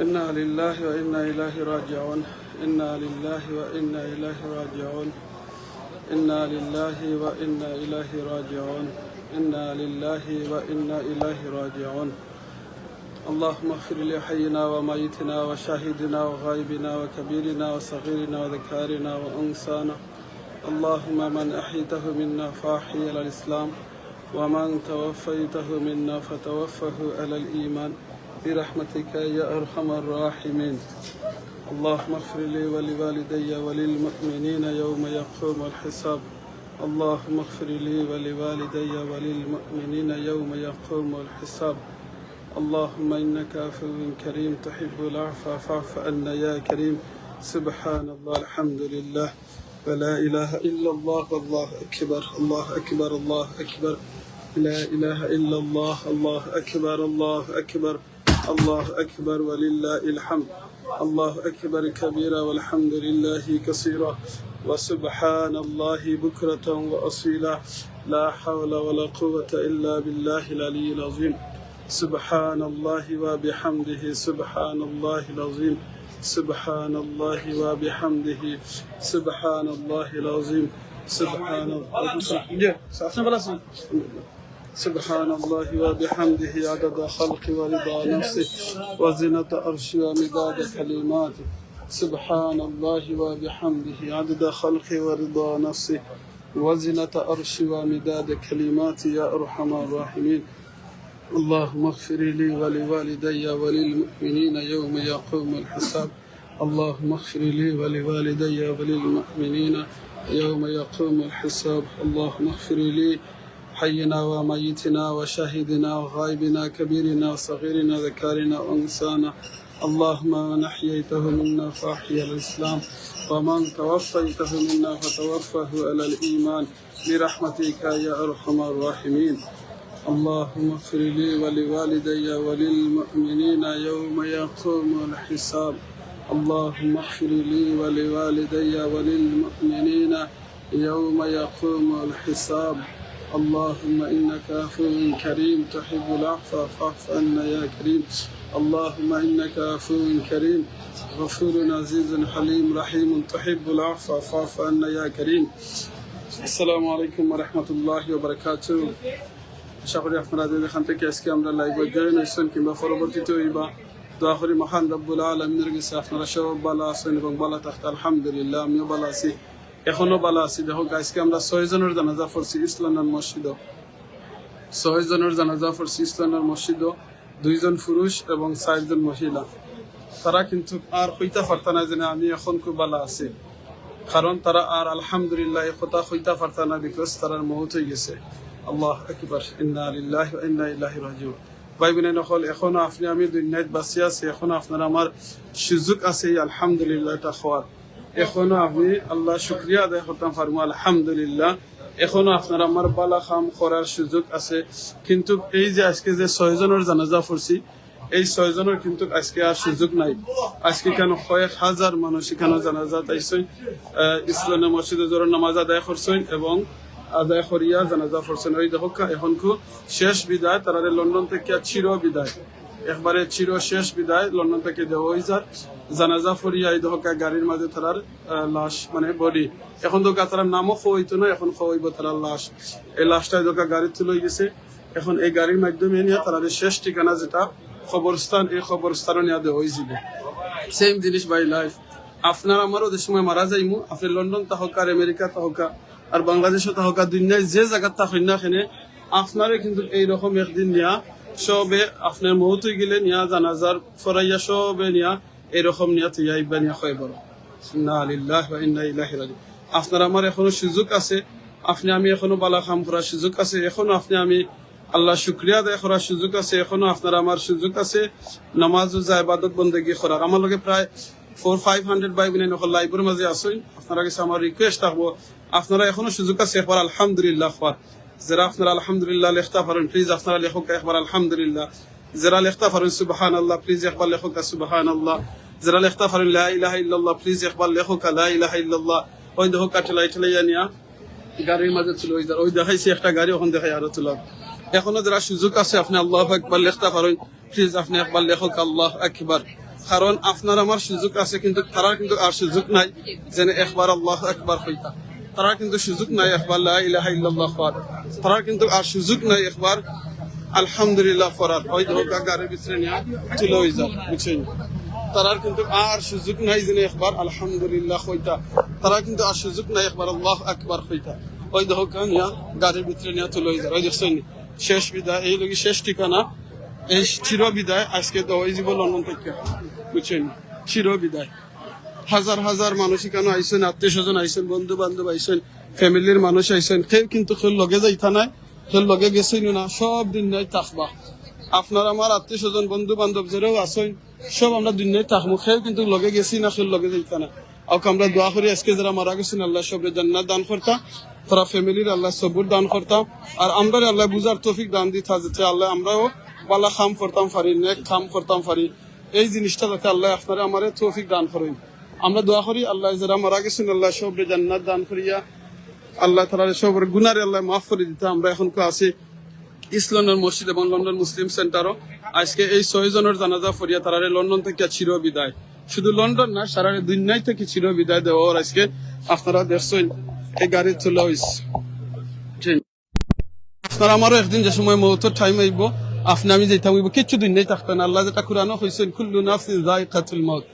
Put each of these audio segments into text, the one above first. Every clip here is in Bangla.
إنا لله وإنا إليه راجعون. إنا لله وإنا إليه راجعون. إنا لله وإنا إليه راجعون. إنا لله وإنا إليه راجعون. اللهم اغفر لحينا وميتنا وشاهدنا وغائبنا وكبيرنا وصغيرنا وذكارنا وأنسانا اللهم من أحيته منا فأحيي على الإسلام ومن توفيته منا فتوفه على الإيمان. برحمتك يا أرحم الراحمين. اللهم اغفر لي ولوالدي وللمؤمنين يوم يقوم الحساب. اللهم اغفر لي ولوالدي وللمؤمنين يوم يقوم الحساب. اللهم إنك عفو كريم تحب العفو فاعف عنا يا كريم. سبحان الله الحمد لله. ولا إله إلا الله والله أكبر الله أكبر الله أكبر. لا إله إلا الله الله أكبر الله أكبر. الله أكبر ولله الحمد. الله أكبر كبيرا والحمد لله كثيرا. وسبحان الله بكرة وأصيلا. لا حول ولا قوة إلا بالله العلي العظيم. سبحان الله وبحمده. سبحان الله العظيم. سبحان الله وبحمده. سبحان الله العظيم. سبحان الله. سبحان الله وبحمده عدد خلق ورضا نفسه وزنة عرش ومداد كلماته. سبحان الله وبحمده عدد خلق ورضا نفسه وزنة عرش ومداد كلماته يا أرحم الراحمين. اللهم اغفر لي ولوالدي وللمؤمنين يوم يقوم الحساب. اللهم اغفر لي ولوالدي وللمؤمنين يوم يقوم الحساب. اللهم اغفر لي حينا وميتنا وشاهدنا وغائبنا كبيرنا وصغيرنا ذكارنا وانسانا اللهم من أحييته منا فأحيا الإسلام. ومن توفيته منا فتوفه على الإيمان. برحمتك يا أرحم الراحمين. اللهم اغفر لي ولوالدي وللمؤمنين يوم يقوم الحساب. اللهم اغفر لي ولوالدي وللمؤمنين يوم يقوم الحساب. اللهم انك عفو كريم تحب العفو فاعف عنا يا كريم اللهم انك عفو كريم غفور عزيز حليم رحيم تحب العفو فاعف عنا يا كريم السلام عليكم ورحمه الله وبركاته আশা করি আপনারা যদি এখান থেকে আজকে আমরা লাইভে জয়েন হয়েছেন কিংবা পরবর্তীতে হইবা দোয়া করি মহান রব্বুল আলমিনের কাছে আপনারা সব ভালো আছেন এবং ভালো থাকতে আলহামদুলিল্লাহ আমিও ভালো আছি এখনও ভালো আছি। দেখো, আজকে আমরা ছয় জনের জানাজা পড়ছি ইসলামের মসজিদ ছয় জনের জানাজা পড়ছি ইসলামের মসজিদ দুইজন পুরুষ এবং চারজন মহিলা। তারা কিন্তু আর হইতা পারতা না যে আমি এখন খুব ভালো আছি। কারণ তারা আর আলহামদুলিল্লাহ কথা হইতা পারতা না বিকজ তারার মৌত হয়ে গেছে। আল্লাহ একবার ইন্না লিল্লাহি ওয়া ইন্না ইলাইহি রাজিউন। ভাই বোনেরা নকল, এখনও আপনি আমি দুনিয়ায় বাঁচি আছি, এখনও আপনার আমার সুযোগ আছে আলহামদুলিল্লাহ এটা হওয়ার। এখনও আমি আল্লাহ শুক্রিয়া আদায় করতাম পারব আলহামদুলিল্লাহ। এখনও আপনার আমার বালা খাম করার সুযোগ আছে। কিন্তু এই যে আজকে যে ছয়জনের জানাজা পড়ছি, এই ছয়জনের কিন্তু আজকে আর সুযোগ নাই। আজকে কেন কয়েক হাজার মানুষ এখানে জানাজা তাইছেন ইসলামের মসজিদে জোর নামাজ আদায় করছেন এবং আদায় করিয়া জানাজা পড়ছেন। ওই দেখো এখন খুব শেষ বিদায় তারা লন্ডন থেকে চির বিদায় একবারে চির শেষ বিদায় লন্ডন থেকে দেওয়া হয়ে যার জানাজা ফরিয়া এই দহকা গাড়ির মাঝে তারার লাশ মানে বডি এখন তো তার নামও খোয়াইতো না, এখন খোয়াইব তারার লাশ। এই লাশটা দোকা গাড়ি তুলে গেছে। এখন এই গাড়ির মাধ্যমে নিয়ে তারা শেষ ঠিকানা যেটা, খবরস্থান, এই খবরস্থানও নিয়ে দেওয়া হয়েছিল সেম জিনিস বাই লাইফ আপনার আমারও যে সময় মারা যাইমু, আপনি লন্ডন তাহকা আর আমেরিকা তাহকা, আর বাংলাদেশও তাহকা, দুনিয়ায় যে জায়গার তাহই না খেনে, আপনারে কিন্তু এইরকম একদিন নিয়া, সবে আপনার মৌত গেলে নিয়া জানাজার ফরাইয়া সবে নিয়া এরকম নিয়া তুই আইবা নিয়া হয় বড় আপনার আমার এখনও সুযোগ আছে। আপনি আমি এখনও বালা কাম করার সুযোগ আছে। এখনও আপনি আমি আল্লাহ শুক্রিয়া আদায় করার সুযোগ আছে। এখনও আপনার আমার সুযোগ আছে। নামাজ ইবাদত বন্দেগি করার। আমার লগে প্রায় ফোর ফাইভ হান্ড্রেড বাই বিনে নকল লাইভের মাঝে আসুন আপনারা কাছে আমার রিকোয়েস্ট থাকব। আপনারা এখনও সুযোগ আছে? একবার আলহামদুলিল্লাহ যারা আপনারা আলহামদুলিল্লাহ লেখতে পারেন প্লিজ আপনারা লেখক। একবার আলহামদুলিল্লাহ। যারা লেখতে পারেন সুবাহান আল্লাহ প্লিজ একবার লেখক সুবাহান আল্লাহ যারা লেখতে লা ইলাহা ইল্লাল্লাহ প্লিজ একবার লেখক লা ইলাহা ইল্লাল্লাহ ওই দেখো কাঠেলাই ঠেলাইয়া নিয়া গাড়ির মাঝে ছিল, ওই ওই দেখাইছে একটা গাড়ি, ওখান দেখাই আরও তুলা এখনও যারা সুযোগ আছে, আপনি আল্লাহ একবার লেখতে পারেন প্লিজ আপনি একবার লেখক আল্লাহ একবার কারণ আপনার আমার সুযোগ আছে, কিন্তু তারা কিন্তু আর সুযোগ নাই যেন একবার আল্লাহ একবার হইতা। তারা কিন্তু সুযোগ নাই একবার লা ইলাহা ইল্লাল্লাহ তারা কিন্তু আর সুযোগ নাই একবার আলহামদুলিল্লাহ পড়ার ওই ধোকা গাড়ির ভিতরে নিয়ে তুলে হয়ে? যান বুঝছেন? তারার কিন্তু আর সুযোগ নাই যেন একবার, আলহামদুলিল্লাহ হইতা তারা কিন্তু আর সুযোগ নাই একবার, আল্লাহ একবার হইতা ওই ধোকা নিয়ে, গাড়ির ভিতরে নিয়ে তুলে হয়ে যায় ওই দেখছেন শেষ বিদায়, এই লোক শেষ ঠিকানা। এই চির বিদায়, আজকে তো ওই জীবন থেকে বুঝছেন? চির বিদায়। হাজার হাজার মানুষ এখানে আইসেন আত্মীয় স্বজন আইসেন বন্ধু বান্ধব আইসেন ফ্যামিলির মানুষ আইসেন কেউ কিন্তু লগে যাইতা নাই। কেউ লগে গেছেন না, সব দিন নাই তাকবা আপনার আমার আত্মীয় স্বজন বন্ধু বান্ধব যারাও আছেন, সব আমরা দুনিয়ায় থাকব কেউ কিন্তু লগে গেছি না কেউ লগে যাইতা না। আর আমরা দোয়া করি আজকে যারা মারা গেছেন, আল্লাহ সবরে জান্নাত দান করতা। তারা ফ্যামিলির আল্লাহ সবুর দান করতাম আর আমরা আল্লাহ বুঝার তৌফিক দান দিতা, যাতে আল্লাহ আমরাও বালা খাম করতাম পারি, নেক খাম করতাম পারি। এই জিনিসটা যাতে আল্লাহ আপনারা আমারে তৌফিক দান করেন। আমরা দোয়া করি, আল্লাহ যারা মারা গেছেন, আল্লাহ সবরে জান্নাত দান করিয়া আল্লাহ তালা সবর গুনারে আল্লাহ মাফ করে দিতে। আমরা এখন আছি ইস্ট লন্ডন মসজিদ এবং লন্ডন মুসলিম সেন্টারও আজকে এই ছয় জনের জানাজা ফরিয়া তারারে লন্ডন থেকে চির বিদায়। শুধু লন্ডন না, সারা দুনিয়ায় থেকে চির বিদায় দেওয়ার আজকে আপনারা দেখছেন। এই গাড়ি তোলা হয়েছে। আপনার আমারও একদিন যে সময় মৌতর টাইম আইব, আপনি আমি যেতে হইব দিন নেই থাকবেন আল্লাহ যেটা কোরআনও হয়েছেন কুল্লু নাফসিন যায়কাতুল মাউত।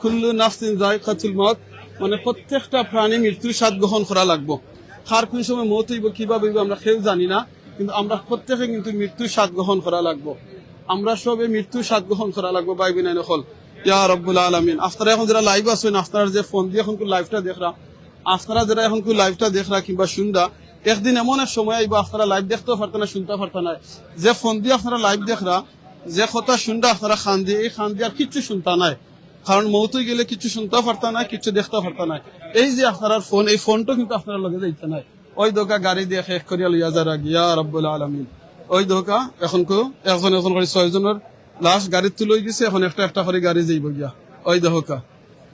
কুল্লু নাফসিন যায়কাতুল মাউত মানে প্রত্যেকটা প্রাণী মৃত্যুর স্বাদ গ্রহণ করা লাগবো। কার কোন সময় মৌত হইব কীভাবে হইব আমরা কেউ জানি না, কিন্তু আমরা প্রত্যেকে কিন্তু মৃত্যুর স্বাদ গ্রহণ করা লাগবো। আমরা সবে মৃত্যুর স্বাদ গ্রহণ করা লাগবো বাই বিনাই নকল ইয়া রব্বুল আলমিন। আপনারা এখন যারা লাইভ আছেন আপনারা যে ফোন দিয়ে এখন লাইভটা দেখরা আপনারা যারা এখন লাইভটা দেখরা কিংবা শুনরা, একদিন এমন এক সময় আইব আপনারা লাইভ দেখতেও পারতেন না শুনতে পারতেন না। যে ফোন দিয়ে আপনারা লাইভ দেখরা, যে কথা শুনরা আপনারা খান দিয়ে, এই খান দিয়ে আর কিচ্ছু শুনতা নাই। কারণ মৌত গেলে কিছু শুনতে পারতা না, কিছু দেখতে পারতা না। এই যে আপনার ফোন এই ফোনটা কিন্তু আপনারা লগে যাইতে নাই। ওই দোকা গাড়ি দিয়ে শেষ করিয়া লইয়া যারা গিয়া রব্বুল আলমিন। ওই দোকা এখন কো, এখন এখন করে ছয়জনের লাশ গাড়ির তুলই দিছে এখন একটা একটা করে গাড়ি যাইব গিয়া। ওই দোকা,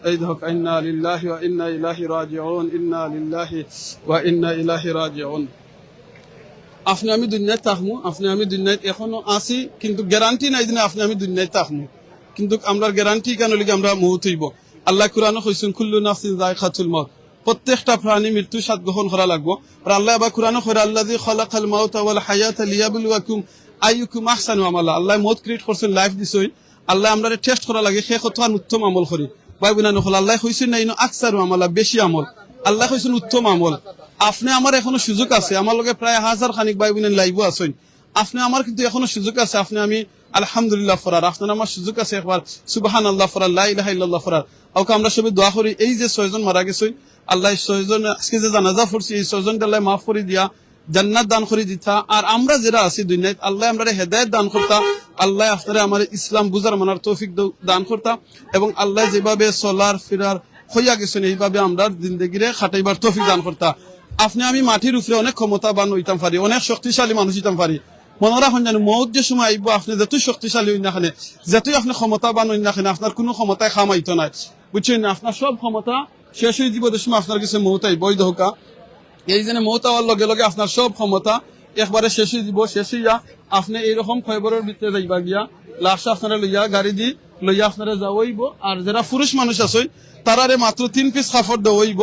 এই দোকা, ইন্না লিল্লাহি ওয়া ইন্না ইলাইহি রাজিউন, ইন্না লিল্লাহি ওয়া ইন্না ইলাইহি রাজিউন। আপনি আমি দুনিয়ায় থাকমু, আপনি আমি দুনিয়ায় এখনও আছি, কিন্তু গ্যারান্টি নাই যে আপনি আমি দুনিয়ায় থাকমু। কিন্তু আমরা গ্যারান্টি কেন লিগে আমরা মৌত হইব। আল্লাহ কোরআন কইছেন কুল্লু নাফসিন যায়কাতুল মাউত প্রত্যেকটা প্রাণী মৃত্যু স্বাদ গ্রহণ করা লাগবো। আর আল্লাহ আবার কোরআন কইরা আল্লাযী খালাকাল মাউতা ওয়াল হায়াতা লিয়াবলুয়াকুম আইয়ুকুম আহসানু আমালা। আল্লাহ মত ক্রিয়েট করছেন লাইফ দিছই আল্লাহ আমরা টেস্ট করা লাগে, সেই কথা উত্তম আমল করি। ভাই বোনা নকল, আল্লাহ কইছেন না ইনো আকসারু আমালা, বেশি আমল। আল্লাহ কইছেন উত্তম আমল। আপনি আমার এখনও সুযোগ আছে, আমার লগে প্রায় হাজার খানিক ভাই বোনের লাইভও আছেন। আপনি আমার কিন্তু এখনও সুযোগ আছে, আপনি আমি আলহামদুলিল্লাহ ফরার আপনার আমার সুযোগ আছে একবার সুবাহান আল্লাহ ফরার, লা ইলাহা ইল্লাল্লাহ ফরার। ওকে আমরা সবাই দোয়া করি, এই যে ছয়জন মারা গেছে, আল্লাহ ছয়জন, আজকে যে জানাজা পড়ছি, এই ছয়জন আল্লাহ মাফ করে দিয়া, জান্নাত দান করে দিতা। আর আমরা যারা আছি দুনিয়ায় আল্লাহ আমরা হেদায়ত দান করতা, আল্লাহ আপনারা আমার ইসলাম বুঝার মানার তৌফিক দান করতা, এবং আল্লাহ যেভাবে চলার, ফিরার হইয়া গেছেন, এইভাবে আমরা জিন্দগিরে খাটাইবার তৌফিক দান করতা। আপনি আমি মাটির উপরে অনেক ক্ষমতাবান হইতাম পারি, অনেক শক্তিশালী মানুষ হইতাম পারি। মনে রাখুন জানো মৌত সময় আপনি শক্তিশালী হই না যতই আপনি ক্ষমতাবান না আপনার কোনো ক্ষমতায় খামাইতো নাই। বুঝছেন? আপনার সব ক্ষমতা শেষ হয়ে দিব আপনার কাছে এই জন্য মৌত লগে লগে আপনার সব ক্ষমতা একবারে শেষ হয়ে দিব, শেষ হইয়া আপনি এইরকম খবরের ভিতরে যাইবা গিয়া, লাশ আপনারা লইয়া, গাড়ি দি লইয়া আপনারা যাওয়াইব। আর যারা পুরুষ মানুষ আছেন, তারারে মাত্র তিন পিস কাপড় দেওয়াইব।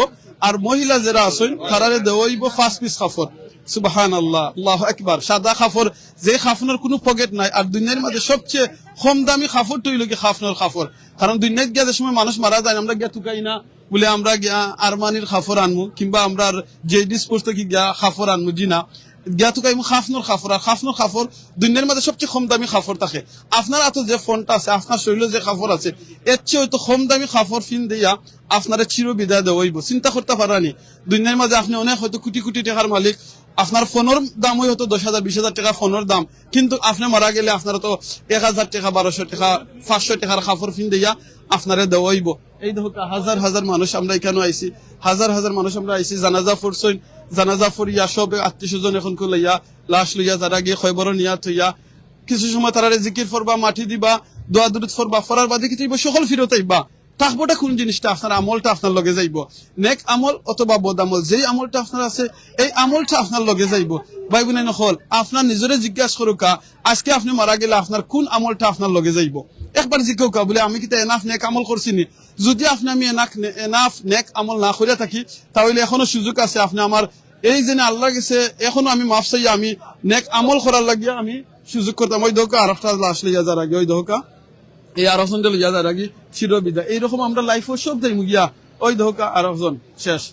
আর মহিলা যারা আছেন, তারারে দেওয়াইব পাঁচ পিস কাপড় কম দামি থেকে আপনার যে ফোনটা আছে, আপনার শরীরে যে কাপড় আছে, এর চেয়ে হয়তো কম দামি কাপড় ফিন দিয়া আপনারা চির বিদায় দেওয়াইব। চিন্তা করতে পারানি দুনিয়ার মাঝে আপনি অনেক হয়তো কোটি কোটি টাকার মালিক আপনার ফোনের দাম হয়তো দশ হাজার, বিশ হাজার টাকা ফোনের দাম। কিন্তু আপনি মারা গেলে আপনারা তো এক হাজার টাকা, বারোশো টাকা, পাঁচশো টাকার কাপড় ফিন দিয়া আপনারা দেওয়াইব এই দেখো, হাজার হাজার মানুষ আমরা এখানে আইছি। হাজার হাজার মানুষ আমরা আইছি, জানাজা ফুরছইন জানাজা ফুরিয়া সব আত্মীয় স্বজন এখন লইয়া লাশ লইয়া যারা গিয়ে খবর নিয়া থইয়া, কিছু সময় তারা জিকির ফরবা মাটি দিবা দোয়া দুরুদ ফরবা ফরার বাদে কিছু সকল ফিরত আইবা? থাকবোটা কোন জিনিসটা আপনার আমলটা আপনার লগে যাইব? নেক আমল অথবা বদ আমল, যেই আমলটা আপনার আছে, এই আমলটা আপনার লগে যাইব। ভাই বোনে নকল আপনার নিজরে জিজ্ঞাসা করুকা আজকে আপনি মারা গেলে আপনার কোন আমলটা আপনার লগে যাইব? একবার জিজ্ঞেস কা বলে, আমি কিতা এনাফ নেক আমল করছি নি যদি আপনি আমি এনাক এনাফ নেক আমল না করে থাকি, তাহলে এখনও সুযোগ আছে আপনি আমার, এই যে আল্লাহ গেছে, এখনও আমি মাফ চাই আমি নেক আমল করার লাগিয়া আমি সুযোগ করতাম। ওই দোকা আর একটা লাশ লইয়া যার আগে ওই দোকা এই আর হসন লইয়া যার আগে চিরবিদায়। এইরকম আমরা লাইফও সব দেই গিয়া। ওই দোকা আর হসন শেষ।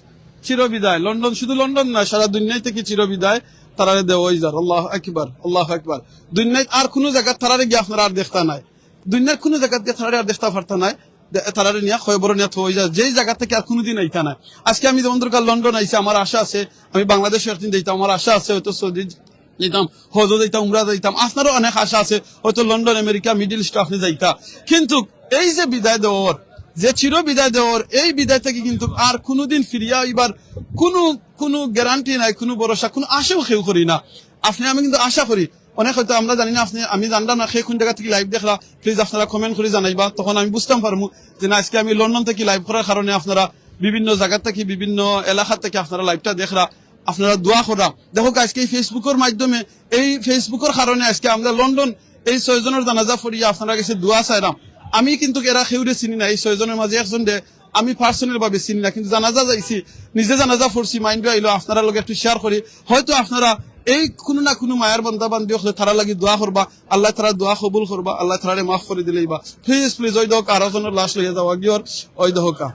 চিরবিদায়। লন্ডন, শুধু লন্ডন না, সারা দুনিয়ায় থেকে চিরবিদায় তারারে দেওয়া যার। আল্লাহ একবার আল্লাহ একবার দুনিয়ায় আর কোনো জায়গা তারারে গিয়ে আপনারা আর দেখতা নাই। দুনিয়ার কোনো জায়গা গিয়ে তারারে আর দেখতে পারতা নাই। তারারে নিয়ে খবর নিয়ে থই যায় যেই জায়গা থেকে আর কোনোদিন আইতা নাই। আজকে আমি যেমন দরকার লন্ডন আইছি, আমার আশা আছে। আমি বাংলাদেশে দিতাম আমার আশা আছে, হয়তো সৌদি যেতাম হজ যাইতাম উমরা যাইতাম আপনারও অনেক আশা আছে, হয়তো লন্ডন, আমেরিকা, মিডিল ইস্ট, আপনি যাইতা। কিন্তু এই যে বিদায় দেওয়ার, যে চির বিদায় দেওয়ার, এই বিদায় থেকে কিন্তু আর কোনোদিন ফিরিয়া এবার কোনো কোনো গ্যারান্টি নাই, কোনো ভরসা, কোনো আশাও কেউ করি না। আপনি, আমি কিন্তু আশা করি, অনেক হয়তো আমরা জানি না, আপনি, আমি জানলাম না সেই কোন জায়গা থেকে লাইভ দেখলা প্লিজ আপনারা কমেন্ট করে জানাইবা, তখন আমি বুঝতাম পারব যে না, আজকে আমি লন্ডন থেকে লাইভ করার কারণে আপনারা বিভিন্ন জায়গা থেকে, বিভিন্ন এলাকা থেকে আপনারা লাইভটা দেখলা। আপনারা দোয়া করা। দেখো আজকে এই ফেসবুকের মাধ্যমে, এই ফেসবুকের কারণে আজকে আমরা লন্ডন, এই ছয়জনের জানাজা ফরিয়া আপনারা কাছে দোয়া চাইলাম। আমি কিন্তু এরা খেউরে চিনি না, এই ছয়জনের মাঝে একজন দে, আমি পার্সোনাল ভাবে চিনি না, কিন্তু জানাজা যাইছি, নিজে জানাজা ফরছি মাইন্ড আইলো, আপনারা লগে একটু শেয়ার করি। হয়তো আপনারা এই কোনো না কোনো মায়ের বান্ধা বান্ধি হলে তারা লাগি দোয়া করবা, আল্লাহ তারা দোয়া কবুল করবা, আল্লাহ তারারে মাফ করে দিলেই বা। প্লিজ প্লিজ ওই দোক আরও জনের লাশ লইয়া যাওয়া গিয়র, ওই দোকা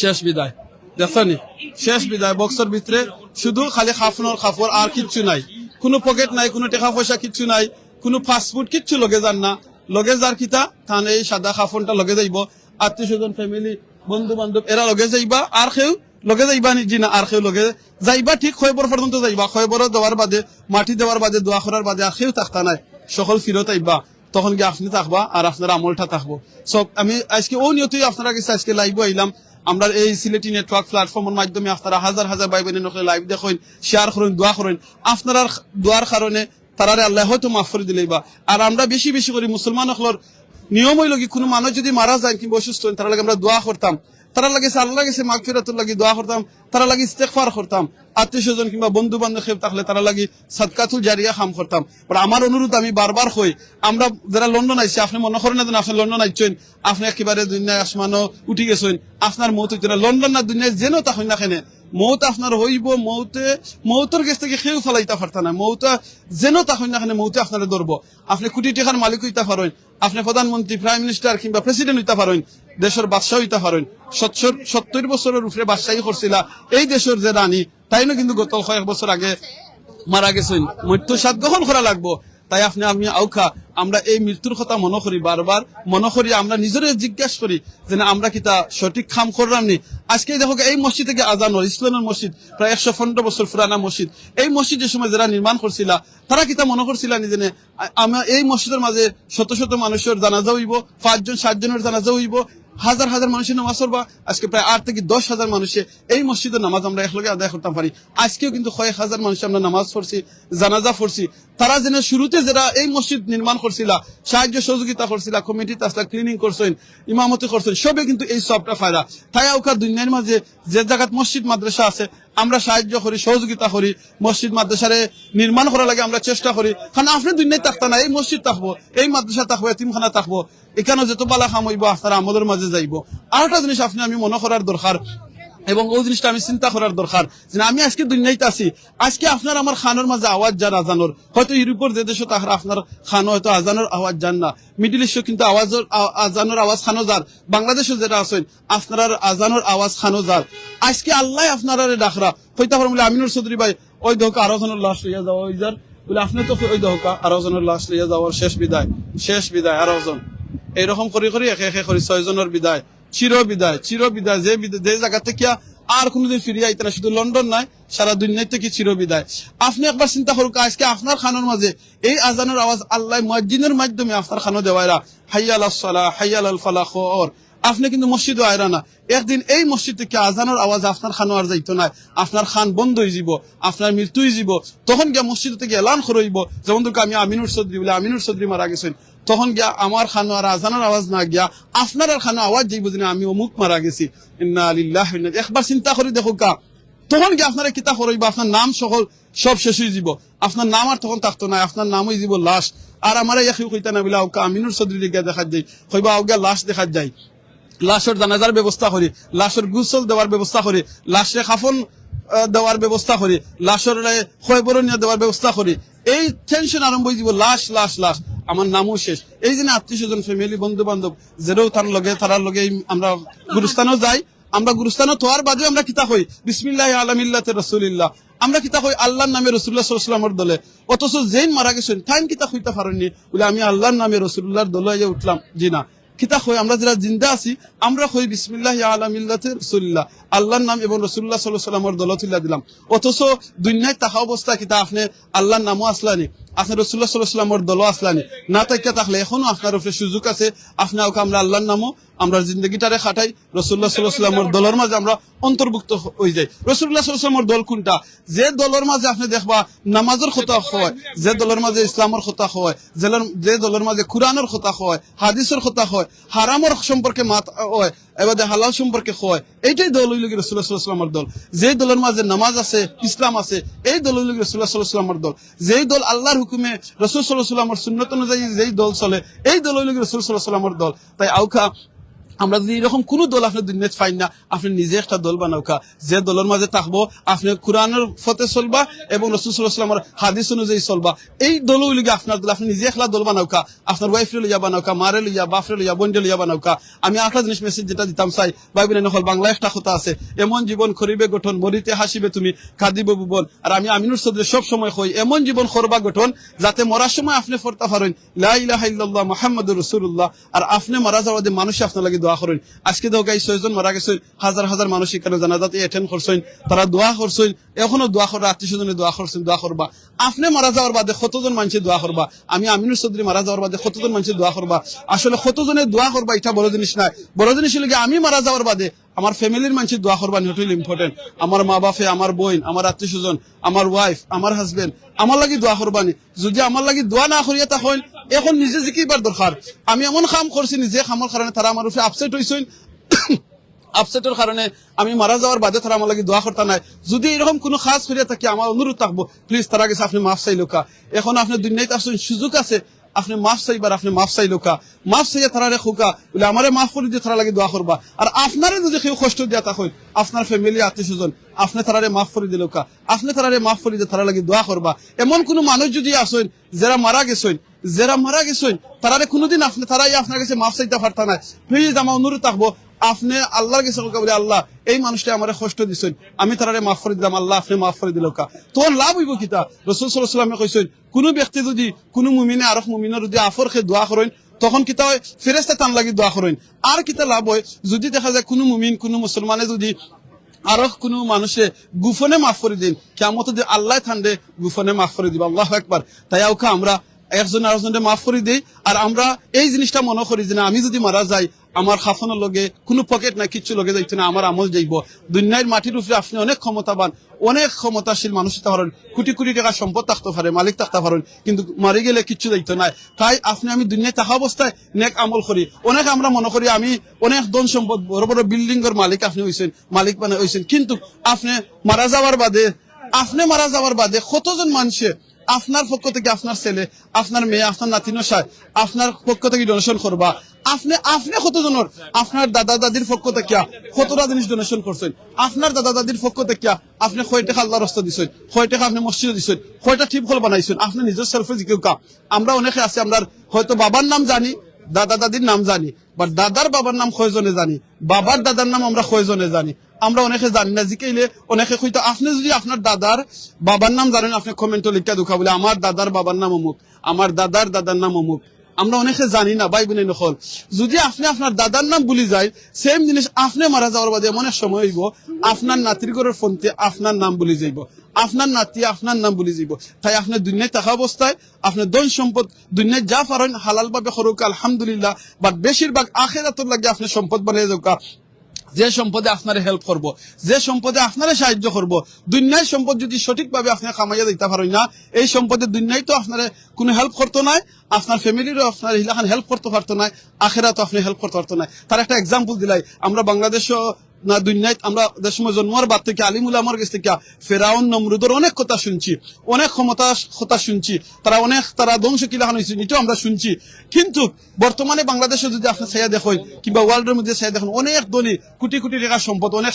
শেষ বিদায়। দেখছনি শেষ বিদায় বক্সের ভিতরে শুধু খালি খাফনর খাফর আর কিচ্ছু নাই। কোনো পকেট নাই, কোনো টাকা পয়সা কিচ্ছু নাই, কোনো ফাস্টফুড কিচ্ছু লগে যান না। লগে যার কিতা তান এই সাদা খাফনটা লগে যাইব। আত্মীয় স্বজন ফ্যামিলি বন্ধু বান্ধব এরা লগে যাইবা, আর কেউ লগে যাইবা নি না আর কেউ লগে যাইবা, ঠিক খয়বর পর্যন্ত যাইবা। খয়বর দেওয়ার বাদে, মাটি দেওয়ার বাদে দোয়া করার বাদে আর কেউ থাকতা নাই। সকল ফিরত আইবা। তখন গিয়ে আপনি থাকবা, আর আপনার আমলটা থাকব। সব আমি আজকে ও নিয়তই আপনারা কাছে আজকে লাইভ আইলাম। আমরা এই সিলেটি নেটওয়ার্ক প্ল্যাটফর্মের মাধ্যমে আপনারা হাজার হাজার ভাই বোনের নকলে লাইভ দেখেন শেয়ার করেন দোয়া করেন। আপনারা দোয়ার কারণে তারারে আল্লাহ হয়তো মাফ করে দিলেই বা। আর আমরা বেশি বেশি করি মুসলমান হলর নিয়ম হইল কি, কোনো মানুষ যদি মারা যায় কিংবা অসুস্থ হন তারা লাগে আমরা দোয়া করতাম। তারা লাগে আল্লাহ গেছে মাগ ফিরাতুর লাগি দোয়া করতাম, তারা লাগি ইস্তেকফার করতাম। আত্মীয় স্বজন কিংবা বন্ধু বান্ধব থাকলে তারা লাগি সদকাতুল জারিয়া খাম করতাম। বাট আমার অনুরোধ আমি বারবার হই আমরা যারা লন্ডন আইছি, আপনি মনে করেন না আপনি লন্ডন আইছেন, আপনি একেবারে দুনিয়ায় আসমানও উঠি গেছেন, আপনার মৌত হইতে না। লন্ডন না দুনিয়ায় যেন তখন না খেনে মৌত আপনার হইব, মৌতে, মৌতের কাছ থেকে কেউ ফেলাইতে পারতা না। মৌতা যেন তখন না মৌতে আপনারা ধরবো। আপনি কোটি টাকার মালিক হইতে পারেন, আপনি প্রধানমন্ত্রী প্রাইম মিনিস্টার কিংবা প্রেসিডেন্ট হইতে পারেন দেশের বাদশাহ হইতে পারেন সত্তর সত্তর বছরের উপরে বাদশাহী করছিলা। এই দেশের যে রানী তাই না কিন্তু গত কয়েক বছর আগে মারা গেছেন। মৃত্যু সাত গ্রহণ করা লাগবো। তাই আপনি আমি আউখা আমরা এই মৃত্যুর কথা মনে করি বারবার। মনে করি আমরা নিজেরে জিজ্ঞাসা করি যে না আমরা কিতা সঠিক খাম করলাম নি? আজকে দেখো এই মসজিদ থেকে আজান ইসলামের মসজিদ প্রায় একশো পনেরো বছর পুরানা মসজিদ। এই মসজিদ যে সময় যারা নির্মাণ করছিলা তারা কিতা মনে করছিলা নিজে নে, আ- আমরা এই মসজিদের মাঝে শত শত মানুষের জানাজা হইব পাঁচজন সাতজনের জানাজা হইব? হাজার হাজার মানুষের নামাজ পড়বা, আজকে প্রায় আট থেকে দশ হাজার মানুষে এই মসজিদের নামাজ আমরা একলগে আদায় করতে পারি। আজকেও কিন্তু কয়েক হাজার মানুষ আমরা নামাজ পড়ছি, জানাজা পড়ছি। তারা যেন শুরুতে যারা এই মসজিদ নির্মাণ করছিলা, সাহায্য সহযোগিতা করছিলা কমিটি তাসলা ক্লিনিং করছেন, ইমামতি করছেন, সবে কিন্তু এই সবটা ফায়দা। তাই ওকা দুনিয়ার মাঝে যে জায়গাত মসজিদ মাদ্রাসা আছে, আমরা সাহায্য করি, সহযোগিতা করি, মসজিদ মাদ্রাসারে নির্মাণ করা লাগে আমরা চেষ্টা করি। কারণ আপনি দুনিয়ায় থাকতা না, এই মসজিদ থাকব, এই মাদ্রাসা থাকব, এতিমখানা থাকব। এখানে যত বালা খাম হইব আমাদের মাঝে যাইব। আর একটা জিনিস আপনি আমি মনে করার দরকার, এবং ওই জিনিসটা আমি চিন্তা করার দরকার, যে আমি আজকে দুনিয়াতে আছি। আজকে আপনার আমার খানোর মাঝে আওয়াজ যান আজানোর, হয়তো ইউরোপের যে দেশে তাহার আপনার খানো, হয়তো আজানোর আওয়াজ যান না। মিডিল ইস্টে কিন্তু আওয়াজের আজানোর আওয়াজ খানো যার। বাংলাদেশে যেটা আছেন, আপনার আজানোর আওয়াজ খানো যার। আজকে আল্লাহ আপনার ডাকরা। হইতে পারেন বলে আমিনুর চৌধুরী ভাই, ওই দোক আরও জনের লাশ লইয়া যাওয়া ওই যার। বলে, আপনি তো ওই দোকা আরও জনের লাশ লইয়া যাওয়ার শেষ বিদায় শেষ বিদায় আরও জন। এইরকম করি করি একে একে করি, ছয়জনের বিদায়, চির বিদায় চির বিদায়, যে যে জায়গা থেকে আর কোনোদিন ফিরিয়ে আইতে না শুধু লন্ডন নয় সারা দুনিয়া থেকে চির বিদায়। আপনি একবার চিন্তা করুক, আজকে আপনার খানোর মাঝে এই আজানের আওয়াজ আল্লাহ মসজিদের মাধ্যমে আপনার খানো দেওয়াইরা, হাইয়াল সালাহ হাইয়াল আল ফালাহ আপনি কিন্তু মসজিদও আয়রা না। একদিন এই মসজিদ থেকে আজানোর আওয়াজ আপনার খানো আর যাইতো না আপনার খান বন্ধ হয়ে যাব আপনার মৃত্যু হয়ে যাব তখন গিয়া মসজিদ থেকে এলান করইব যেমন আমি আমিনুর চৌধুরী বলে আমিনুর চৌধুরী মারা গেছেন। তখন গিয়া আমার খানো আর আজানোর আওয়াজ না গিয়া আপনার আর খানো আওয়াজ যাইব যে না, আমি অমুক মারা গেছি। ইন্না লিল্লাহ ওয়া ইন্না- একবার চিন্তা করে দেখো কা তখন কি আপনারা কিতা করইব? আপনার নাম সকল সব শেষ হয়ে যাব। আপনার নাম আর তখন থাকতো না আপনার নাম হয়ে যাব লাশ। আর আমার এক কইতা না বলে আউকা আমিনুর চৌধুরী দিকে দেখা যায় কইবা আউগা লাশ দেখা যায় লাশের জানাজার ব্যবস্থা করি লাশের গুসল দেওয়ার ব্যবস্থা করি লাশে খাফন দেওয়ার ব্যবস্থা করি লাশের ক্ষয়বরণীয় দেওয়ার ব্যবস্থা করি। এই টেনশন আরম্ভ হয়ে যাব লাশ লাশ লাশ। আমার নামও শেষ। এই যে আত্মীয় স্বজন ফ্যামিলি বন্ধু বান্ধব যেটাও তার লগে তার লগে আমরা গুরুস্থানও যাই, আমরা গুরুস্থানও থার বাদে আমরা কিতা হই। বিসমিল্লাহ আলমিল্লাতে রসুলিল্লাহ। আমরা কিতা হই আল্লাহর নামে রসুল্লাহ সাল্লামের দলে। অথচ যেই মারা গেছেন টাইম কিতা হইতে পারেননি। বলে, আমি আল্লাহর নামে রসুল্লাহর দলে উঠলাম। জি না। কিতা হই আমরা যারা জিন্দা আছি, আমরা হই বিসমিল্লাহ আলমিল্লাতে রসুল্লাহ আল্লাহর নাম এবং রসুল্লাহ সাল্লাহ সাল্লামর দলতুল্লাহ দিলাম। অথচ দুনিয়ায় তাহা অবস্থা কিতা আপনি, আল্লাহর নামও আসলানি আপনি রসুল্লাহ সাল্লাহ সাল্লামর দলও আসলানি না। তাইকা তাহলে এখনও আপনার উপরে সুযোগ আছে আপনার আমরা আল্লাহর নামও আমরা জিন্দগিটারে খাটাই রসুল্লাহ সাল্লাহ সাল্লামের দলের মাঝে আমরা অন্তর্ভুক্ত হয়ে যাই। রসুল্লাহ সাল্লাহ সাল্লামের দল কোনটা? যে দলের মাঝে আপনি দেখবা নামাজের কথা হয় যে দলের মাঝে ইসলামের কথা হয় যে- যে দলের মাঝে কোরআনের কথা হয় হাদিসের কথা হয় হারামর সম্পর্কে মাত হয় এবার হালাল সম্পর্কে হয় এইটাই দল হইল রসুল্লাহ সাল্লাহ দল। যে দলের মাঝে নামাজ আছে ইসলাম আছে এই দল হইল রসুল্লাহ সাল্লাহ সাল্লামের দল। যেই দল আল্লাহর হুকুমে রসুল সাল্লাহ সাল্লামের সুন্নত অনুযায়ী যেই দল চলে এই দল হইল রসুল সাল্লাহ সাল্লামের দল। তাই আউখা আমরা যদি এরকম কোন দল আপনি দুনিয়াত পাই না, আপনি নিজে একটা দল বানাওকা। যে দলের মাঝে থাকব, আপনি কোরআনের ফতে চলবা এবং রসুলামের হাদিস অনুযায়ী চলবা। এই দল লিগে আপনার দল। আপনি নিজে একলা দল বানাওকা, আপনার ওয়াইফ লইয়া বানাওকা, মারে লইয়া বাফরে লইয়া বন্ডে লইয়া বানাওকা। আমি একটা জিনিস মেসেজ যেটা দিতাম চাই বাইবেল নকল বাংলা একটা কথা আছে, এমন জীবন করিবে গঠন, মরিতে হাসিবে তুমি, কাঁদিবে ভুবন আর আমি আমিনুর সদরে সব সময় কই, এমন জীবন করবা গঠন, যাতে মরার সময় আপনি ফরতা পারেন। লা ইলাহা ইল্লাল্লাহ, মুহাম্মাদুর রাসূলুল্লাহ। আর আপনি মারা যাওয়া মানুষ আপনার লাগে দোয়া করেন। আজকে গাই ছয়জন মারা গেছেন হাজার হাজার মানুষ এখানে জানাজাতে অ্যাটেন্ড করছেন তারা দোয়া করছেন এখনও দোয়া করে, আত্মীয় স্বজনে দোয়া করছেন দোয়া করবা। আপনি মারা যাওয়ার বাদে কতজন মানুষের দোয়া করবা? আমি আমিনুর চৌধুরী মারা যাওয়ার বাদে কতজন মানুষের দোয়া করবা? আসলে কতজনের দোয়া করবা এটা বড় জিনিস নাই বড় জিনিস হলে আমি মারা যাওয়ার বাদে আমার ফ্যামিলির মানুষের দোয়া করবা নিহত ইম্পর্টেন্ট আমার মা বাপে, আমার বোন, আমার আত্মীয় স্বজন, আমার ওয়াইফ আমার হাজবেন্ড আমার লাগি দোয়া করবানি যদি আমার লাগি দোয়া না করিয়া তখন এখন নিজে জিকিবার দরকার। আমি এমন কাম করছি, নিজে কামের কারণে তারা আমার উপরে আপসেট হয়েছেন আপসেটের কারণে আমি মারা যাওয়ার বাদে তারা আমার লাগে দোয়া করতে নাই। যদি এরকম কোনো খাস করিয়া থাকি আমার অনুরোধ থাকব প্লিজ তারা গেছে, আপনি মাফ চাই লোকা। এখন আপনি দুনিয়াতে আসছেন সুযোগ আছে, আপনি মাফ চাইবার আপনি মাফ চাই লোকা। মাফ চাইয়া তারা রে খোকা, বলে আমারে মাফ করে দিয়ে তারা লাগে দোয়া করবা আর আপনারে যদি কেউ কষ্ট দিয়া তা আপনার ফ্যামিলি আত্মীয় স্বজন আপনি তারারে মাফ করে দিল কা আপনি তারারে মাফ করে দিয়ে তারা লাগে দোয়া করবা এমন কোন মানুষ যদি আসেন যারা মারা গেছেন যারা মারা গেছেন তারারে কোনোদিন আপনি তারাই আপনার কাছে মাফ চাইতে পারতা না প্লিজ আমার অনুরোধ থাকব আপনি আল্লাহর কাছে বলে, আল্লাহ, এই মানুষটা আমার কষ্ট দিছেন। আমি তারারে মাফ করে দিলাম, আল্লাহ, আপনি মাফ করে দিল কা? তোর লাভ হইব কিতা রসুল সাল্লাহ সাল্লামে কইছেন, কোনো ব্যক্তি যদি কোনো মুমিনে আরও মুমিনের যদি আফর খে দোয়া করেন, তখন কিতা হয়? ফেরেস্তা টান লাগি দোয়া করেন। আর কিতা লাভ হয়? যদি দেখা যায় কোনো মুমিন, কোনো মুসলমানে যদি আরও কোনো মানুষে গুফনে মাফ করে দিন কেমন আল্লাহ ঠান্ডে গুফনে মাফ করে দিব। আল্লাহ একবার তাই আমরা একজন আরেকজনকে মাফ করে দিই। আর আমরা এই জিনিসটা মনে করি যে আমি যদি মারা যাই, আমার খাফনের লগে কোনো পকেট না কিচ্ছু লগে যাইতো না, আমার আমল যাইব। দুনিয়ার মাটির উপরে আপনি অনেক ক্ষমতাবান, অনেক ক্ষমতাশীল মানুষ হতে পারেন, কোটি কোটি টাকা সম্পদ থাকতে পারে, মালিক থাকতে পারেন, কিন্তু মারি গেলে কিচ্ছু যাইতো না তাই আপনি, আমি দুনিয়ায় থাকা অবস্থায় নেক আমল করি। অনেক আমরা মনে করি আমি অনেক ধন সম্পদ, বড় বড় বিল্ডিং এর মালিক আপনি হয়েছেন মালিক মানে হয়েছেন কিন্তু আপনি মারা যাওয়ার বাদে, আপনি মারা যাওয়ার বাদে কতজন মানুষে আপনার পক্ষ থেকে আপনার ছেলে, আপনার মেয়ে, আপনার নাতিনো সায় আপনার পক্ষ থেকে ডোনেশন করবা। আপনি আপনি কতজনের? আপনার দাদা দাদির পক্ষ থেকে কতটা জিনিস ডোনেশন করছেন? আপনার দাদা দাদির পক্ষ থেকে আপনি কয় টাকা আল্লাহ রাস্তা দিছেন? কয় আপনি মসজিদে দিছেন? কয়টা টিপ হল বানাইছেন? আপনি নিজের সেলফে জিকেও কা আমরা অনেকে আছি, আমরা হয়তো বাবার নাম জানি, দাদা দাদির নাম জানি বাট দাদার বাবার নাম কয়জনে জানি? বাবার দাদার নাম আমরা কয়জনে জানি? আমরা অনেকে জানি না জিকাইলে অনেকে হয়তো আপনি যদি আপনার দাদার বাবার নাম জানেন, আপনি কমেন্টে লিখতে দুঃখা বলে, আমার দাদার বাবার নাম অমুক, আমার দাদার দাদার নাম অমুক। আমরা অনেকে জানি না ভাই বোনে নকল। যদি আপনি আপনার দাদার নাম ভুলি যায় সেম জিনিস আপনি মারা যাওয়ার বাদে এমন সময় হইব, আপনার নাতির ঘরের ফোনতে আপনার নাম ভুলি যাইব। আপনার নাতি আপনার নাম ভুলি যাইব। তাই আপনার দুনিয়ায় থাকা অবস্থায় আপনার ধন সম্পদ, দুনিয়ায় যা পারেন, হালাল ভাবে সরুক আলহামদুলিল্লাহ। বাট বেশিরভাগ আখেরাতর লাগে আপনি সম্পদ বানিয়ে যাওয়া। যে সম্পদে আপনারে হেল্প করব, যে সম্পদে আপনারে সাহায্য করব, দুনিয়ার সম্পদ যদি সঠিকভাবে আপনি কামাইয়া দিতে পারেন না, এই সম্পদে দুনিয়ায় তো আপনারে কোনো হেল্প করতো নাই, আপনার ফ্যামিলিরও আপনার হিলাখান হেল্প করতে পারতো না আখেরা তো আপনি হেল্প করতে পারতো না তার একটা এক্সাম্পল দিলাই, আমরা বাংলাদেশও না দুনিয়ায় আমরা যে সময় জন্মার বাদ থেকে আলিমুল আমার কাছ থেকে ফেরাউন, নমরুদের অনেক কথা শুনছি, অনেক ক্ষমতা কথা শুনছি, তারা অনেক, তারা ধ্বংস কিলাহান হয়েছে, এটাও আমরা শুনছি। কিন্তু বর্তমানে বাংলাদেশে যদি আপনি ছায়া দেখেন, কিংবা ওয়ার্ল্ডের মধ্যে ছায়া দেখেন, অনেক ধনী, কোটি কোটি টাকা সম্পদ, অনেক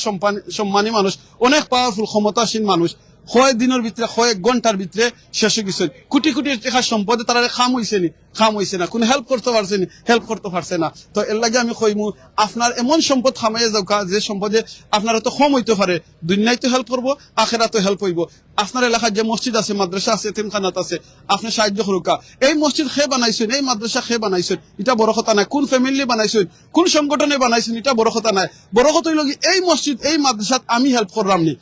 সম্মানী মানুষ, অনেক পাওয়ারফুল ক্ষমতাসীন মানুষ কয়েক দিনের ভিতরে কয়েক ঘণ্টার ভিতরে শেষ হয়ে গেছে। কোটি কোটি টাকার সম্পদে তারা খাম হয়েছে নি? খাম হয়েছে না। কোনো হেল্প করতে পারছে নি? হেল্প করতে পারছে না। তো এর লাগে আমি কইমু, আপনার এমন সম্পদ খামাইয়ে যাও যে সম্পদে আপনার তো কম হইতে পারে। দুনিয়ায় তো হেল্প করব আখেরা তো হেল্প হইব। আপনার এলাকার যে মসজিদ আছে, মাদ্রাসা আছে, এতিমখানাত আছে, আপনি সাহায্য করুকা এই মসজিদ খে বানাইছেন? এই মাদ্রাসা খে বানাইছেন? এটা বড় কথা নাই। কোন ফ্যামিলি বানাইছেন? কোন সংগঠনে বানাইছেন? এটা বড় কথা নাই। বড় কথা হইল এই মসজিদ, এই মাদ্রাসাত আমি হেল্প করলাম নি।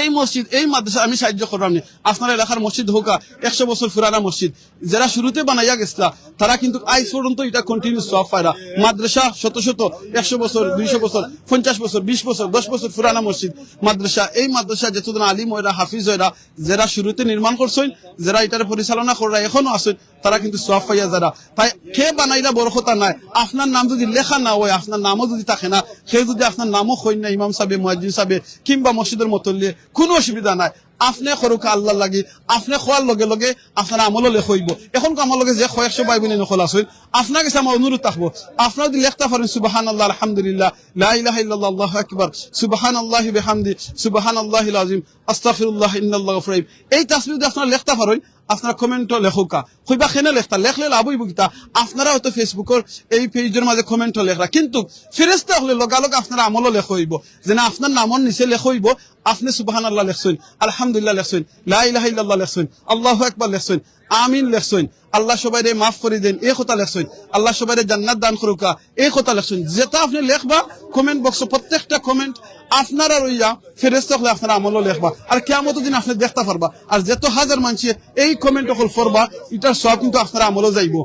এই মসজিদ, এই মাদ্রাসা আমি সাহায্য করলাম আপনার এলাকার মসজিদ হোকা একশো বছর পুরানা মসজিদ। যারা শুরুতে বানাইয়া গেছিলা, তারা কিন্তু আজ পর্যন্ত এটা কন্টিনিউ সব পায়রা মাদ্রাসা শত শত, একশো বছর, দুইশো বছর, পঞ্চাশ বছর, বিশ বছর, দশ বছর পুরানা মসজিদ। মাদ্রাসা, এই মাদ্রাসা যেতদিন আলিম হইরা হাফিজ হইরা যারা শুরুতে নির্মাণ করছেন, যারা এটার পরিচালনা করা এখনও আছেন, তারা কিন্তু সব পাইয়া যারা। তাই কে বানাইলা বড় কথা নাই। আপনার নাম যদি লেখা না হয়, আপনার নামও যদি থাকে না সে যদি আপনার নামও হই না, ইমাম সাহেব মুয়াজ্জিন সাহেব, কিংবা মসজিদের মতল্লে কোনো অসুবিধা নাই। আপনি সৰুকে আল্লাহ লাগি, আপনি খোৱাৰ লগে লগে আপোনাৰ আমললে হইব এখন কামৰ লগে যে কয়েকশো ভাই বোনে নকল আছেন আপনার কাছে অনুৰোধ থাকিব আপনার যদি লেখতে পারেন সুবাহান আল্লাহ আলহামদুলিল্লাহ, লা ইলাহা ইল্লাল্লাহ, আল্লাহ আকবার সুবাহান আল্লাহ বিহামদি সুবাহান আল্লাহ আজিম আস্তাগফিরুল্লাহ, ইন্নাল্লাহু গফুর এই তাসবিহ যদি আপনারা লেখতে পারেন আপনার কমেন্টও লেখুকা কইবা খেনে লেখতা? লেখলে লাভই বুকিতা কিতা? আপনারা হয়তো ফেসবুকের এই পেজের মাঝে কমেন্টও লেখরা কিন্তু ফেরেস্তা হলে লগালগ আপনারা আমলও লেখ হইব। যে না আপনার নামর নিচে লেখ হইব, আপনি সুবাহান আল্লাহ লেখছেন আলহামদুলিল্লাহ লেখছেন লাহ লেখছেন আল্লাহ একবার লেখছেন আমিন লেখছেন আল্লাহ সবাই মাফ করে দেন, এই কথা লেখছেন। আল্লাহ সবাই জান্নাত দান করুকা এই কথা লেখছেন। যেটা আপনি লেখবা কমেন্ট বক্স প্রত্যেকটা কমেন্ট আপনারা রইয়া ফেরেস্ত হলে আপনারা আমলও লেখবা। আর কেমন দিন আপনি দেখতে পারবা। আর যত হাজার মানুষ এই কমেন্ট অকল ফরবা এটার সব কিন্তু আপনারা আমলও যাইব।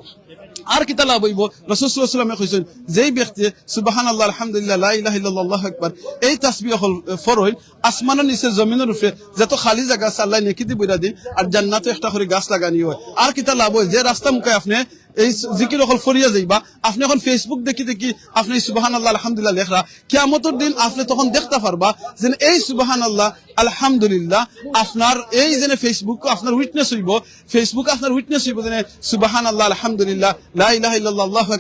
আর কিতা লাভ হইব রসুলামে কইছেন, যেই ব্যক্তি সুবাহান আল্লাহ আলহামদুলিল্লাহ, লা ইলাহা ইল্লাল্লাহ আল্লাহু আকবার, এই তাসবি হল ফর হইল আসমানের নিচে জমিনের উপরে যত খালি জায়গা আছে, আল্লাহ নেকি দি দিন, আর জান্নাতে একটা করে গাছ লাগানি হয়। আর কিতা লাভ হয় যে রাস্তা মুখে আপনি এই জিকির অকল ফরিয়া যাইবা। আপনি এখন ফেসবুক দেখি দেখি আপনি সুবাহান আল্লাহ আলহামদুলিল্লাহ লেখরা। কিয়ামতের দিন আপনি তখন দেখতে পারবা যে এই সুবাহান আল্লাহ আলহামদুলিল্লাহ, আপনার এই যে ফেসবুক আপনার উইটনেস হইব ফেসবুক আপনার উইটনেস হইব যে সুবাহান আল্লাহ আলহামদুলিল্লাহ, লা ইলাহা ইল্লাল্লাহ, আল্লাহু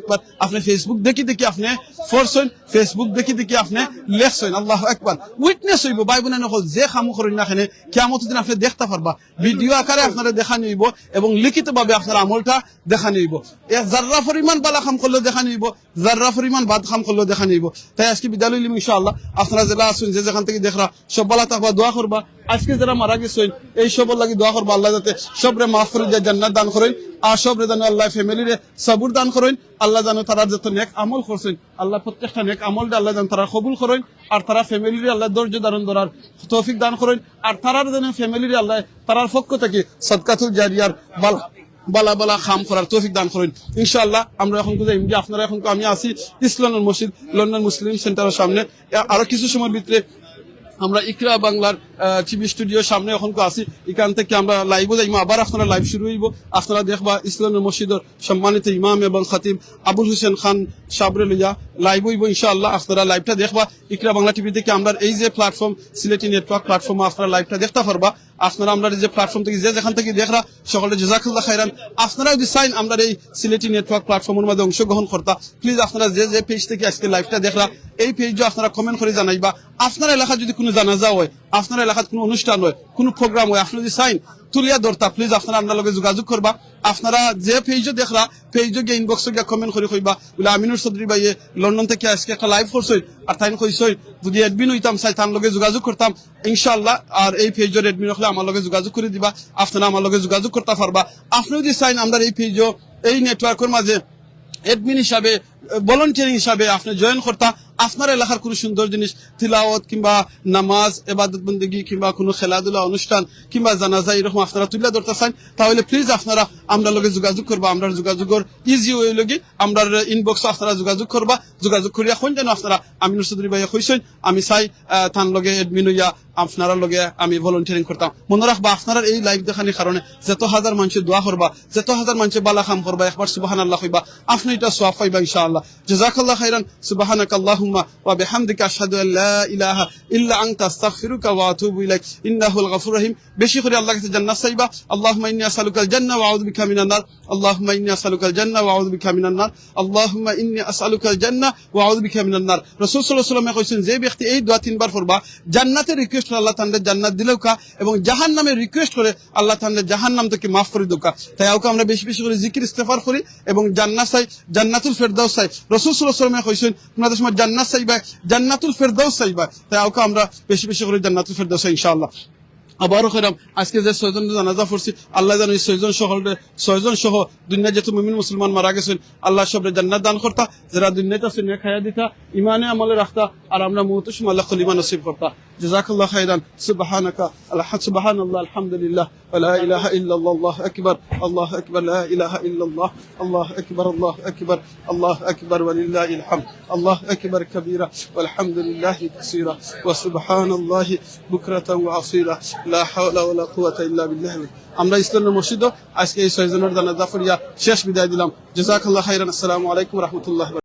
আপনি ফেসবুক দেখি দেখি আপনি ফরছেন ফেসবুক দেখি দেখি আপনি লেখছেন, আল্লাহু আকবার। উইটনেস হইব ভাই বোনের নকল যে খামু করেন না খানে, কিয়ামতের দিন আপনি দেখতে পারবা। ভিডিও আকারে আপনারা দেখা নিব এবং লিখিতভাবে আপনার আমলটা দেখা নিব। জাররা পরিমাণ বালা খাম করলেও দেখা নিব পরিমাণ বাদ খাম করলেও দেখা নিব। তাই আজকে বিদ্যালয় ইনশাআল্লাহ। আপনারা যারা যে যেখান থেকে দেখরা, সব বালা দোয়া করবা। আজকে যারা মারা গেছেন, এই লাগি দোয়া করবা। আল্লাহ যাতে সবরে মাফ করে দিয়ে জান্নাত দান করেন, আর সবরে আল্লাহ ফ্যামিলিরে সবুর দান করেন। আল্লাহ জানো তারা যত নেক আমল করছেন, আল্লাহ প্রত্যেকটা নেক আমল আল্লাহ জানো তারা কবুল করেন, আর তারা আল্লাহ ধৈর্য ধারণ করার তৌফিক দান করেন, আর তারার যেন ফ্যামিলিরে আল্লাহ, তারার পক্ষ থেকে সদকাতুল জারিয়ার বালা বালা বালা খাম করার তৌফিক দান করেন। ইনশাআল্লাহ আমরা এখন যাই যে আপনারা এখন আমি আছি ইসলামের মসজিদ, লন্ডন মুসলিম সেন্টারের সামনে। আরও কিছু সময়ের ভিতরে আমরা ইকরা বাংলার টিভি স্টুডিওর সামনে এখন আছি। এখান থেকে আমরা লাইভ যাইম আবার আপনারা লাইভ শুরু হইব। আপনারা দেখবা ইসলামের মসজিদের সম্মানিত ইমাম এবং খাতিব আবুল হোসেন খান সাবরে লইয়া লাইভ হইব ইনশাআল্লাহ। আপনারা লাইভটা দেখবা। ইকরা বাংলা টিভি থেকে আমরা এই যে প্ল্যাটফর্ম সিলেটি নেটওয়ার্ক প্ল্যাটফর্মে আপনারা লাইভটা দেখতে পারবা। আপনারা আমরা যে প্ল্যাটফর্ম থেকে যে যেখান থেকে দেখরা, সকলে জেজাকুল্লাহ খাইরান আপনারা যদি চাইন আমরা এই সিলেটি নেটওয়ার্ক প্ল্যাটফর্মের মধ্যে অংশগ্রহণ করতা প্লিজ আপনারা যে যে পেজ থেকে আজকে লাইভটা দেখরা, এই পেজও আপনারা কমেন্ট করে জানাইবা। আপনার এলাকা যদি কোনো জানাজা হয়, আপনার এলাকাত কোনো অনুষ্ঠান হয়, কোনো প্রোগ্রাম হয়, আপনি যদি চাইন তুলিয়া দরতা প্লিজ আপনারা আপনার লগে যোগাযোগ করবা। আপনারা যে পেজও দেখরা পেজও গিয়ে ইনবক্সে গিয়ে কমেন্ট করে কইবা, বলে, আমিনুর চৌধুরী ভাইয়ে, লন্ডন থেকে আজকে একটা লাইভ করছই আর তাই কইছই যদি এডমিন হইতাম, চাই তার লগে যোগাযোগ করতাম। ইনশাআল্লাহ, আর এই পেজের এডমিন হলে আমার লগে যোগাযোগ করে দিবা। আপনারা আমার লগে যোগাযোগ করতে পারবা। আপনি যদি চাইন আমরা এই পেজও এই নেটওয়ার্কের মাঝে এডমিন হিসাবে ভলেন্টিয়ারিং হিসাবে আপনি জয়েন করতা আপনার এলাকার কোনো সুন্দর জিনিস, তিলাওয়াত কিংবা নামাজ, এবাদত বন্দী কিংবা কোনো খেলাধুলা অনুষ্ঠান কিংবা জানাজা এরকম আপনারা তুলে ধরতে চান, তাহলে প্লিজ আপনারা আমরা লগে যোগাযোগ করবা আমরা যোগাযোগের ইজি ওয়ে লগে আমরা ইনবক্স আপনারা যোগাযোগ করবা, যোগাযোগ করিয়া কোন যেন আপনারা আমিনুর চৌধুরী ভাইয়া কইছেন, আমি চাই তার লগে এডমিন হইয়া আপনারা লগে আমি ভলেন্টিয়ারিং করতাম। মনে রাখবা, আপনারা এই লাইভ দেখানির কারণে যত হাজার মানুষের দোয়া করবা, যত হাজার মানুষের বালা খাম করবা, একবার সুবাহান আল্লাহ কইবা, আপনি এটা সোয়াব পাইবা ইনশাআল্লাহ। জাযাকাল্লাহ খাইরান সুবহানাক আল্লাহুম্মা কাছে জান্নাত চাইবা কইছেন, যে ব্যক্তি এই দোয়া তিনবার পড়বা, জান্নাতের রিকোয়েস্ট আল্লাহ তাআলা জান্নাত দিলেও কা এবং জাহান্নামের রিকোয়েস্ট করে আল্লাহ তাআলা জাহান্নাম থেকে মাফ করে দোকা তাই আমরা বেশি বেশি করে জিকির ইস্তেগফার করি এবং জান্নাত চাই, জান্নাতুল ফেরদাউস চাই। রাসূল সাল্লাল্লাহু আলাইহি ওয়াসাল্লাম কইছেন, তোমাদের সময় চাইবা, জান্নাতুল ফেরদাউস চাইবা, তাই আউকে আমরা বেশি বেশি করে জান্নাতুল ফেরদাউস ইনশাআল্লাহ। আবারও খেলাম আজকে যে ছয়জন জানাজা পড়ছি, আল্লাহ জানো ছয়জন সহ ছয়জন সহ দুনিয়া যেহেতু মুমিন মুসলমান মারা গেছেন, আল্লাহ সবরে জান্নাত দান করতা, যারা দুনিয়াটা আছে খাইয়া দিতা ইমানে আমলে রাখতা, আর আমরা মুহূর্ত সময় আল্লাহ খলিমা নসিব করতা। জাজাকাল্লাহ খাইরান সুবহানাকা আল্লাহ সুবহানাল্লাহ আলহামদুলিল্লাহ ولا اله الا الله الله اكبر الله اكبر لا اله الا الله الله اكبر الله اكبر الله اكبر ولله الحمد الله اكبر كبيرا والحمد لله كثيرا وسبحان الله بكرة وأصيلا لا حول ولا قوة إلا بالله আমরা ইসলামের মসজিদ আজকে এই ছয়জনের জানাজা ফরিয়া শেষ বিদায় দিলাম জাজাকাল্লাহ খাইরান আসসালামু আলাইকুম রহমতুল্লাহ